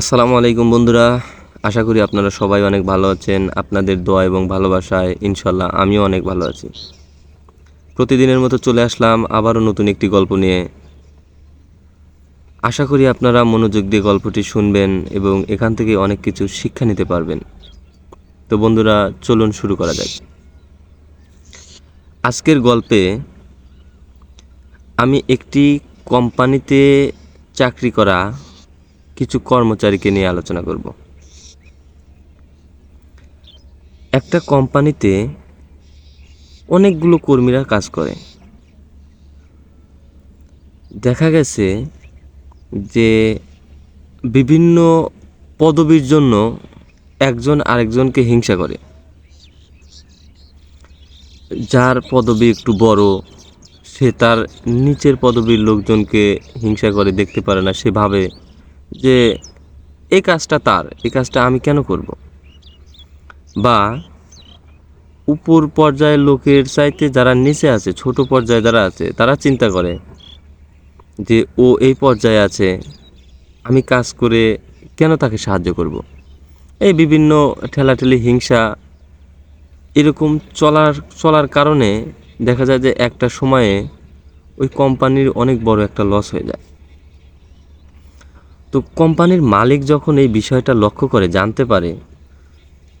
আসসালামু আলাইকুম বন্ধুরা, আশা করি আপনারা সবাই অনেক ভালো আছেন, আপনাদের দোয়া এবং ভালোবাসায় ইনশাল্লাহ আমিও অনেক ভালো আছি। প্রতিদিনের মতো চলে আসলাম আবারও নতুন একটি গল্প নিয়ে। আশা করি আপনারা মনোযোগ দিয়ে গল্পটি শুনবেন এবং এখান থেকে অনেক কিছু শিক্ষা নিতে পারবেন। তো বন্ধুরা, চলুন শুরু করা যাক। আজকের গল্পে আমি একটি কোম্পানিতে চাকরি করা কিছু কর্মচারীকে নিয়ে আলোচনা করব। একটা কোম্পানিতে অনেকগুলো কর্মীরা কাজ করে। দেখা গেছে যে বিভিন্ন পদবীর জন্য একজন আরেকজনকে হিংসা করে। যার পদবী একটু বড়, সে তার নিচের পদবীর লোকজনকে হিংসা করে, দেখতে পারে না, সে ভাবে যে এই কাজটা তার এই কাজটা আমি কেন করব? বা উপর পর্যায়ের লোকের চাইতে যারা নিচে আছে, ছোট পর্যায়ে যারা আছে, তারা চিন্তা করে যে ও এই পর্যায়ে আছে, আমি কাজ করে কেন তাকে সাহায্য করব? এই বিভিন্ন ঠেলাঠেলি, হিংসা এরকম চলার চলার কারণে দেখা যায় যে একটা সময়ে ওই কোম্পানির অনেক বড় একটা লস হয়ে যায়। তো কোম্পানির মালিক যখন এই বিষয়টা লক্ষ্য করে, জানতে পারে,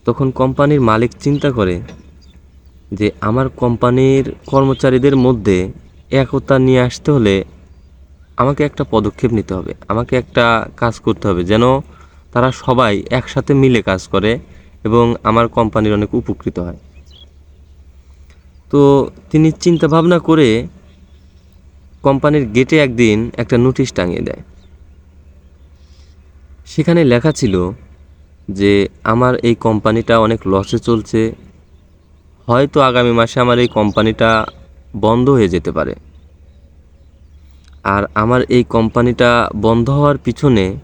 তখন কোম্পানির মালিক চিন্তা করে যে আমার কোম্পানির কর্মচারীদের মধ্যে একতা নিয়ে আসতে হলে আমাকে একটা পদক্ষেপ নিতে হবে, আমাকে একটা কাজ করতে হবে, যেন তারা সবাই একসাথে মিলে কাজ করে এবং আমার কোম্পানির অনেক উপকৃত হয়। তো তিনি চিন্তা ভাবনা করে কোম্পানির গেটে একদিন একটা নোটিশ টাঙিয়ে দেয়। সেখানে লেখা ছিল যে আমার এই কোম্পানিটা অনেক লসে চলছে। হয়তো আগামী মাসে আমার এই কোম্পানিটা বন্ধ হয়ে যেতে পারে। আর আমার এই কোম্পানিটা বন্ধ হওয়ার পিছনে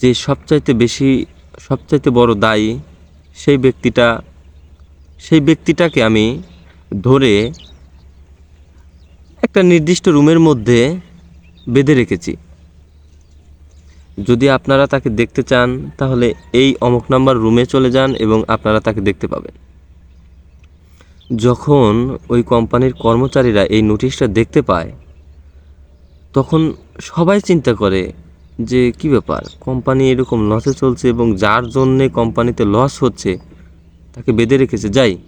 যে সবচাইতে বেশি, সবচাইতে বড় দায়ী সেই ব্যক্তিটা, সেই ব্যক্তিটাকে আমি ধরে একটা নির্দিষ্ট রুমের মধ্যে বেঁধে রেখেছি। যদি আপনারা তাকে দেখতে চান, তাহলে এই অমুক নাম্বার রুমে চলে যান এবং আপনারা তাকে দেখতে পাবেন। যখন ওই কোম্পানির কর্মচারীরা এই নোটিশটা দেখতে পায়, তখন সবাই চিন্তা করে যে, কি ব্যাপার? কোম্পানি এরকম লসে চলছে এবং যার জন্যে কোম্পানিতে লস হচ্ছে, তাকে বেঁধে রেখেছে। যাই,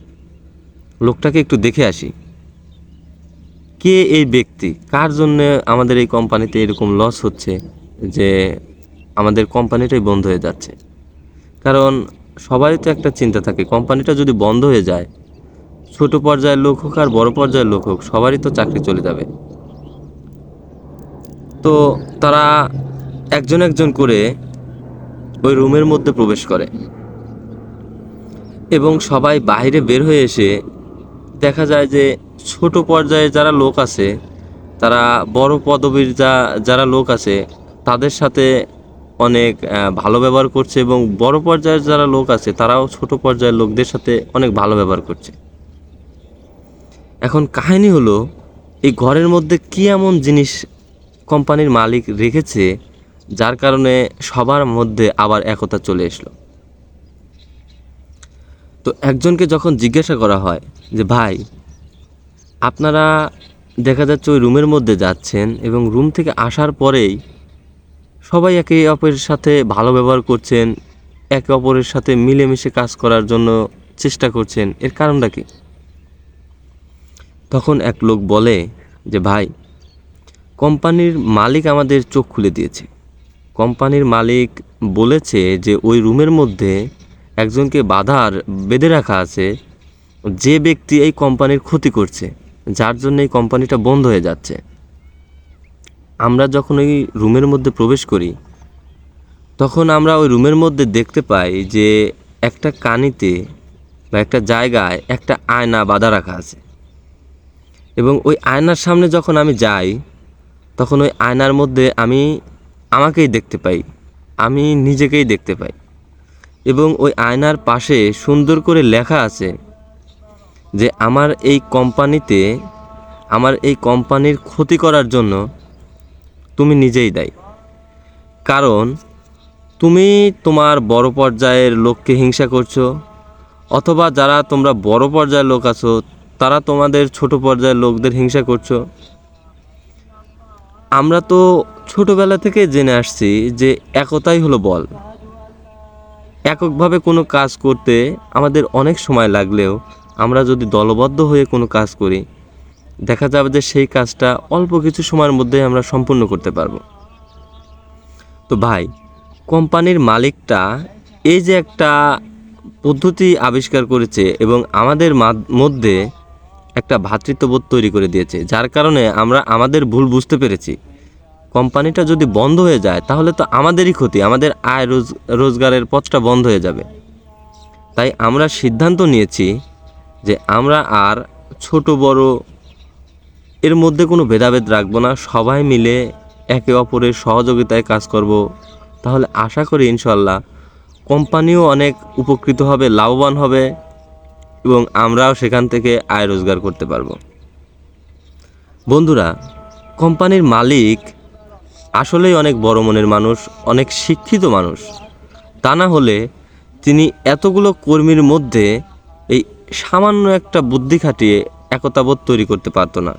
লোকটাকে একটু দেখে আসি। কে এই ব্যক্তি? কার জন্যে আমাদের এই কোম্পানিতে এরকম লস হচ্ছে যে আমাদের কোম্পানিটাই বন্ধ হয়ে যাচ্ছে। কারণ সবারই তো একটা চিন্তা থাকে, কোম্পানিটা যদি বন্ধ হয়ে যায়, ছোট পর্যায়ের লোক হোক আর বড় পর্যায়ের লোক হোক, সবারই তো চাকরি চলে যাবে। তো তারা একজন একজন করে ওই রুমের মধ্যে প্রবেশ করে এবং সবাই বাইরে বের হয়ে এসে দেখা যায় যে ছোট পর্যায়ে যারা লোক আছে, তারা বড় পদবীর যা, যারা লোক আছে, তাদের সাথে অনেক ভালো ব্যবহার করছে এবং বড় পর্যায়ের যারা লোক আছে, তারাও ছোট পর্যায়ের লোকদের সাথে অনেক ভালো ব্যবহার করছে। এখন কাহিনী হলো, এই ঘরের মধ্যে কি এমন জিনিস কোম্পানির মালিক রেখেছে, যার কারণে সবার মধ্যে আবার একতা চলে এসলো? তো একজনকে যখন জিজ্ঞাসা করা হয় যে, ভাই, আপনারা দেখা যাচ্ছে ওই রুমের মধ্যে যাচ্ছেন এবং রুম থেকে আসার পরেই সবাই একে অপরের সাথে ভালো ব্যবহার করছেন, একে অপরের সাথে মিলেমিশে কাজ করার জন্য চেষ্টা করছেন। এর কারণটা কি? তখন এক লোক বলে যে, ভাই, কোম্পানির মালিক আমাদের চোখ খুলে দিয়েছে। কোম্পানির মালিক বলেছে যে, ওই রুমের মধ্যে একজনকে বাধার বেঁধে রাখা আছে। যে ব্যক্তি এই কোম্পানির ক্ষতি করছে, যার জন্য এই কোম্পানিটা বন্ধ হয়ে যাচ্ছে। আমরা যখন ওই রুমের মধ্যে প্রবেশ করি, তখন আমরা ওই রুমের মধ্যে দেখতে পাই যে একটা কানিতে বা একটা জায়গায় একটা আয়না বাঁধা রাখা আছে। এবং ওই আয়নার সামনে যখন আমি যাই, তখন ওই আয়নার মধ্যে আমি আমাকেই দেখতে পাই, আমি নিজেকেই দেখতে পাই। এবং ওই আয়নার পাশে সুন্দর করে লেখা আছে যে আমার এই কোম্পানিতে, আমার এই কোম্পানির ক্ষতি করার জন্য তুমি নিজেই দায়ী। কারণ তুমি তোমার বড় পর্যায়ের লোককে হিংসা করছ, অথবা যারা তোমরা বড় পর্যায়ের লোক আছো, তারা তোমাদের ছোট পর্যায়ের লোকদের হিংসা করছ। আমরা তো ছোটবেলা থেকে জেনে আসছি যে একতাই হলো বল। এককভাবে কোনো কাজ করতে আমাদের অনেক সময় লাগলেও আমরা যদি দলবদ্ধ হয়ে কোনো কাজ করি দেখা যাবে যে সেই কাজটা অল্প কিছু সময়ের মধ্যে আমরা সম্পূর্ণ করতে পারব। তো ভাই, কোম্পানির মালিকটা এই যে একটা পদ্ধতি আবিষ্কার করেছে এবং আমাদের মধ্যে একটা ভ্রাতৃত্ববোধ তৈরি করে দিয়েছে, যার কারণে আমরা আমাদের ভুল বুঝতে পেরেছি। কোম্পানিটা যদি বন্ধ হয়ে যায়, তাহলে তো আমাদেরই ক্ষতি, আমাদের আয় রোজ, রোজগারের পথটা বন্ধ হয়ে যাবে। তাই আমরা সিদ্ধান্ত নিয়েছি যে আমরা আর ছোট বড় এর মধ্যে কোনো ভেদাভেদ রাখব না, সবাই মিলে একে অপরের সহযোগিতায় কাজ করব। তাহলে আশা করি ইনশাল্লাহ কোম্পানিও অনেক উপকৃত হবে, লাভবান হবে এবং আমরাও সেখান থেকে আয় রোজগার করতে পারব। বন্ধুরা, কোম্পানির মালিক আসলেই অনেক বড় মনের মানুষ, অনেক শিক্ষিত মানুষ। তা না হলে তিনি এতগুলো কর্মীর মধ্যে এই সামান্য একটা বুদ্ধি খাটিয়ে একতাবোধ তৈরি করতে পারতো না।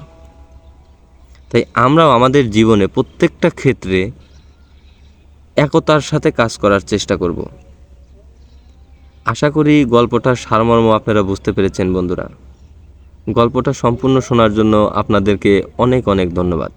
তাই আমরাও আমাদের জীবনে প্রত্যেকটা ক্ষেত্রে একতার সাথে কাজ করার চেষ্টা করব। আশা করি গল্পটার সারমর্ম আপনারা বুঝতে পেরেছেন, বন্ধুরা। গল্পটা সম্পূর্ণ শোনার জন্য আপনাদেরকে অনেক অনেক ধন্যবাদ।